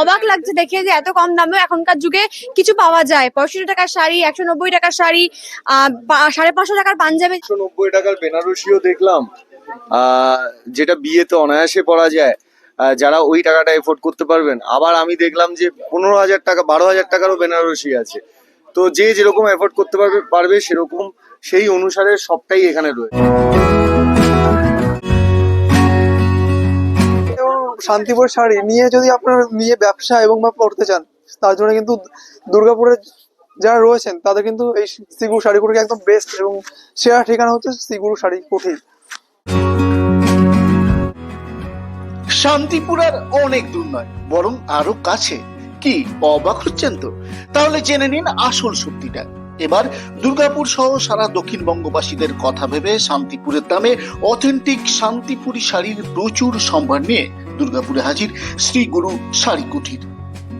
অবাক লাগছে দেখে যে এত কম দামে এখনকার যুগে কিছু পাওয়া যায়। পঁয়ষট্টি টাকার শাড়ি, একশো নব্বই টাকার শাড়ি সাড়ে পাঁচশো টাকার পাঞ্জাবি। একশো নব্বই টাকার বেনারসিও দেখলাম। যেটা বিয়েতে অনায়াসে পরা যায়। যারা ওই টাকাটা এফোর্ড করতে পারবেন। আবার আমি দেখলাম যে পনেরো হাজার টাকা, বারো হাজার টাকারও বেনারসি আছে। তো যে যেরকম এফোর্ড করতে পারবে পারবে সেরকম সেই অনুসারে সবটাই এখানে রয়েছে। শান্তিপুর শাড়ি নিয়ে যদি আপনার নিয়ে ব্যবসা এবং বা পড়তে চান, তার জন্য কিন্তু দুর্গাপুরের যারা রয়েছেন, তাদের কিন্তু এই শ্রীগুরু শাড়ি একদম বেস্ট এবং সেরা ঠিকানা হচ্ছে শ্রীগুরু শাড়ি কুঠি। শান্তিপুর আর অনেক দূর নয়, বরং আরও কাছে। কি, অবাক হচ্ছেন তো? তাহলে জেনে নিন আসল সত্যিটা। এবার দুর্গাপুর সহ সারা দক্ষিণবঙ্গবাসীদের কথা ভেবে শান্তিপুরের দামে অথেন্টিক শান্তিপুরি শাড়ির প্রচুর সম্ভার নিয়ে দুর্গাপুরে হাজির শ্রী গুরু শাড়ি কুঠির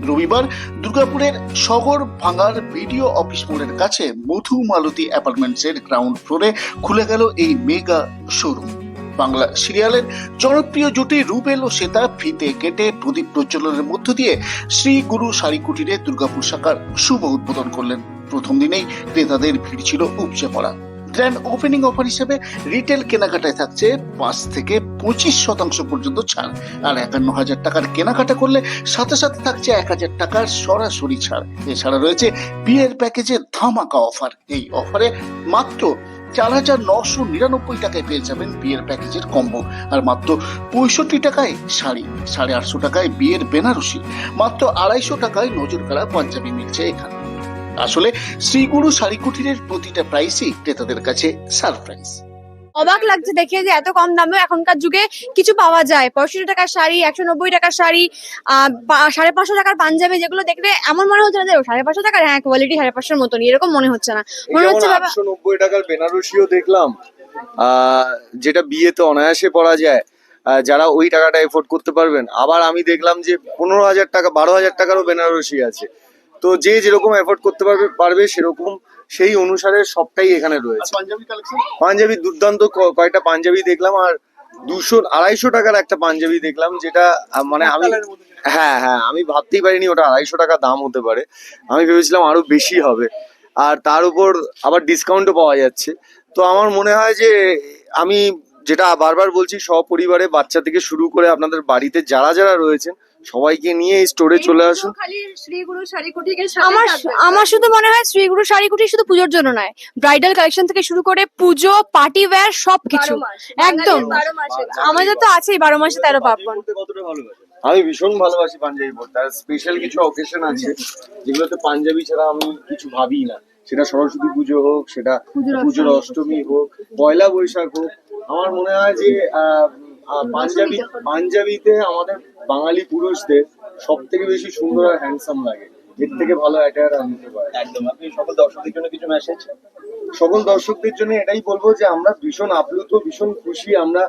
রবিবার দুর্গাপুরের শহর ভাঙার বিডিও অফিস মোড়ের কাছে মধু মালতী অ্যাপার্টমেন্টসের গ্রাউন্ড ফ্লোরে খুলে গেল এই মেগা শোরুম। বাংলা সিরিয়ালের জনপ্রিয় জুটি রুবেল ও শ্বেতা ফিতে কেটে প্রদীপ প্রজ্বলনের মধ্য দিয়ে শ্রী গুরু শাড়ি কুটিরে দুর্গাপুর শাখার শুভ উদ্বোধন করলেন। প্রথম দিনেই ক্রেতাদের ভিড় ছিল উপচে পড়া। গ্র্যান্ড ওপেনিং অফার হিসেবে রিটেল কেনাকাটায় থাকছে পাঁচ থেকে পঁচিশ শতাংশ পর্যন্ত ছাড়। আর একান্ন হাজার টাকার কেনাকাটা করলে সাথে সাথে থাকছে এক হাজার টাকার সরাসরি ছাড়। এছাড়া রয়েছে বিয়ের প্যাকেজে ধামাকা অফার এই অফারে মাত্র চার হাজার নশো নিরানব্বই টাকায় পেয়ে যাবেন বিয়ের প্যাকেজের কম্বো আর মাত্র পঁয়ষট্টি টাকায় শাড়ি, সাড়ে আটশো টাকায় বিয়ের বেনারসি। মাত্র আড়াইশো টাকায় নজর কাড়া পাঞ্জাবি মিলছে এখানে। আসলে শ্রীগুরু শাড়ি কুটিরের প্রতিটা প্রাইসই ক্রেতাদের কাছে সারপ্রাইজ অবাক লাগছে দেখে যে এত কম দামে এখনকার যুগে কিছু পাওয়া যায়। পঁয়ষট্টি টাকার শাড়ি একশো নব্বই টাকার শাড়ি আহ, সাড়ে পাঁচশো টাকার পাঞ্জাবি যেগুলো দেখলে এমন মনে হচ্ছে না যে সাড়ে পাঁচশো টাকার হ্যাঁ কোয়ালিটি সাড়ে পাঁচশোর মতন এরকম মনে হচ্ছে না। মনে হচ্ছে আটশো নব্বই টাকার বেনারসিও দেখলাম আহ, যেটা বিয়েতে অনায়াসে পরা যায়। যারা ওই টাকাটা এফোর্ড করতে পারবেন। আবার আমি দেখলাম যে পনেরো হাজার টাকা বারো হাজার টাকারও বেনারসি আছে। তো যে যেরকম এফোর্ড করতে পারবে পারবে সেরকম সেই অনুসারে সবটাই এখানে রয়েছে। পাঞ্জাবি দুর্দান্ত ক- কয়টা পাঞ্জাবি দেখলাম আর দুশো আড়াইশো টাকার একটা পাঞ্জাবি দেখলাম যেটা মানে আমি হ্যাঁ হ্যাঁ আমি ভাবতেই পারিনি ওটা আড়াইশো টাকা দাম হতে পারে। আমি ভেবেছিলাম আরও বেশি হবে। আর তার উপর আবার ডিসকাউন্টও পাওয়া যাচ্ছে। তো আমার মনে হয় যে আমি যেটা বারবার বলছি সপরিবারে বাচ্চা থেকে শুরু করে আপনাদের বাড়িতে যারা যারা রয়েছেন সবাইকে নিয়ে এই স্টোরে চলে আসুন। আমার আমার শুধু মনে হয় শ্রীগুরু শাড়ি কুটি শুধু পুজোর জন্য নয় ব্রাইডাল কালেকশন থেকে শুরু করে পুজো পার্টি ওয়্যার সবকিছু। একদম। আমাদের তো আছেই বারো মাসে তেরো পার্বণ। আমি ভীষণ ভালোবাসি পাঞ্জাবি পরতে। আর স্পেশাল কিছু অকেশন আছে যেগুলোতে পাঞ্জাবি ছাড়া আমি কিছু ভাবি না। সেটা সরস্বতী পুজো হোক সেটা পুজোর অষ্টমী। হোক পয়লা বৈশাখ হোক আমার মনে হয় যে পাঞ্জাবি পাঞ্জাবিতে আমাদের বাঙালি পুরুষদের সব থেকে বেশি সুন্দর আর হ্যান্ডসাম লাগে। এর থেকে ভালো অ্যাটায়ার আর নিতে পারে। একদম। আপনি সকল দর্শকদের জন্য কিছু মেসেজ সকল দর্শকদের জন্য এটাই বলব যে আমরা ভীষণ আপ্লুত ভীষণ খুশি। আমরা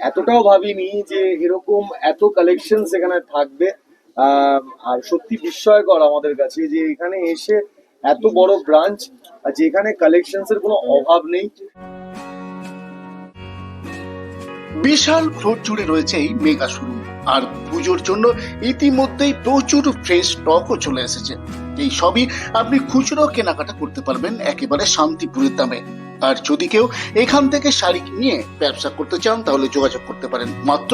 এতটাও ভাবিনি যে এরকম এত কালেকশন এখানে থাকবে। আহ, আর সত্যি বিস্ময়কর আমাদের কাছে যে এখানে এসে এত বড় ব্রাঞ্চ আর যেখানে কালেকশনস এর কোনো অভাব নেই। বিশাল ফ্লোর জুড়ে রয়েছে এই মেগা শোরুম আর পুজোর জন্য ইতিমধ্যেই প্রচুর ফ্রেশ স্টকও চলে এসেছে। এই সবই আপনি খুচরো কেনাকাটা করতে পারবেন একেবারে শান্তিপুরের দামে। আর যদি কেউ এখান থেকে শাড়ি নিয়ে ব্যবসা করতে চান, তাহলে যোগাযোগ করতে পারেন। মাত্র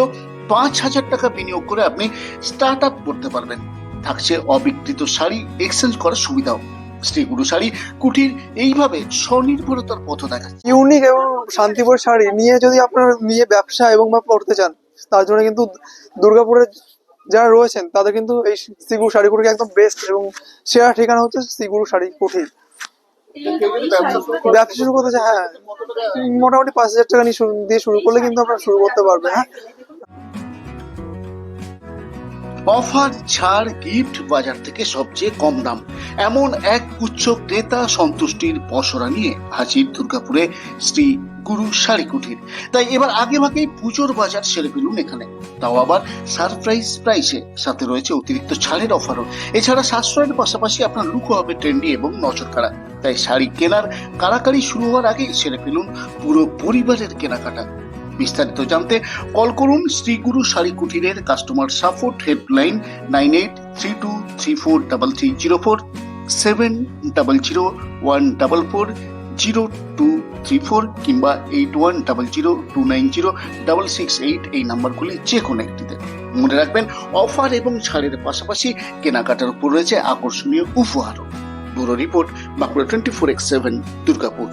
পাঁচ হাজার টাকা বিনিয়োগ করে আপনি স্টার্ট আপ করতে পারবেন। থাকছে অবিকৃত শাড়ি এক্সচেঞ্জ করার সুবিধাও। শ্রীগুরু শাড়ি, কুটির, এইভাবে স্বনির্ভরতার পথ দেখাচ্ছে। ইউনিক এবং শান্তিপুর শাড়ি নিয়ে যদি আপনার নিয়ে ব্যবসা এবং বা পড়তে চান, তার জন্য কিন্তু দুর্গাপুরের যারা রয়েছেন, তাদের কিন্তু এই শ্রীগুরু শাড়ি কুঠি একদম বেস্ট এবং সেরা ঠিকানা হচ্ছে শ্রীগুরু শাড়ি কুঠি ব্যবসা শুরু করতে চাই হ্যাঁ। মোটামুটি পাঁচ হাজার টাকা নিয়ে শুরু, দিয়ে শুরু করলে কিন্তু আপনারা শুরু করতে পারবেন হ্যাঁ। অফার, ছাড়, গিফট বাজার থেকে সবচেয়ে কম দাম। এমন এক গুচ্ছ ক্রেতা সন্তুষ্টির পসরা নিয়ে হাজির দুর্গাপুরে শ্রী গুরু শাড়ি কুঠির তাই এবার আগে ভাগেই পুজোর বাজার সেরে ফেলুন এখানে। তাও আবার সারপ্রাইজ প্রাইসে সাথে রয়েছে অতিরিক্ত ছাড়ের অফারও। এছাড়া সাশ্রয়ের পাশাপাশি আপনার লুকও হবে ট্রেন্ডি এবং নজর কাড়া তাই শাড়ি কেনার কারাকারি শুরু হওয়ার আগেই সেরে ফেলুন পুরো পরিবারের কেনাকাটা। বিস্তারিত জানতে কল করুন Shriguru sari কুটিরের customer support helpline nine eight three two three four double three zero four seven double zero one double four zero two three four কিংবা eight one double zero two nine zero double six eight এই নাম্বারগুলি যে কোনো একটিতে। মনে রাখবেন offer এবং ছাড়ের পাশাপাশি কেনাকাটার উপর রয়েছে আকর্ষণীয় উপহারও। Bureau report Bankura twenty four x seven Durgapur.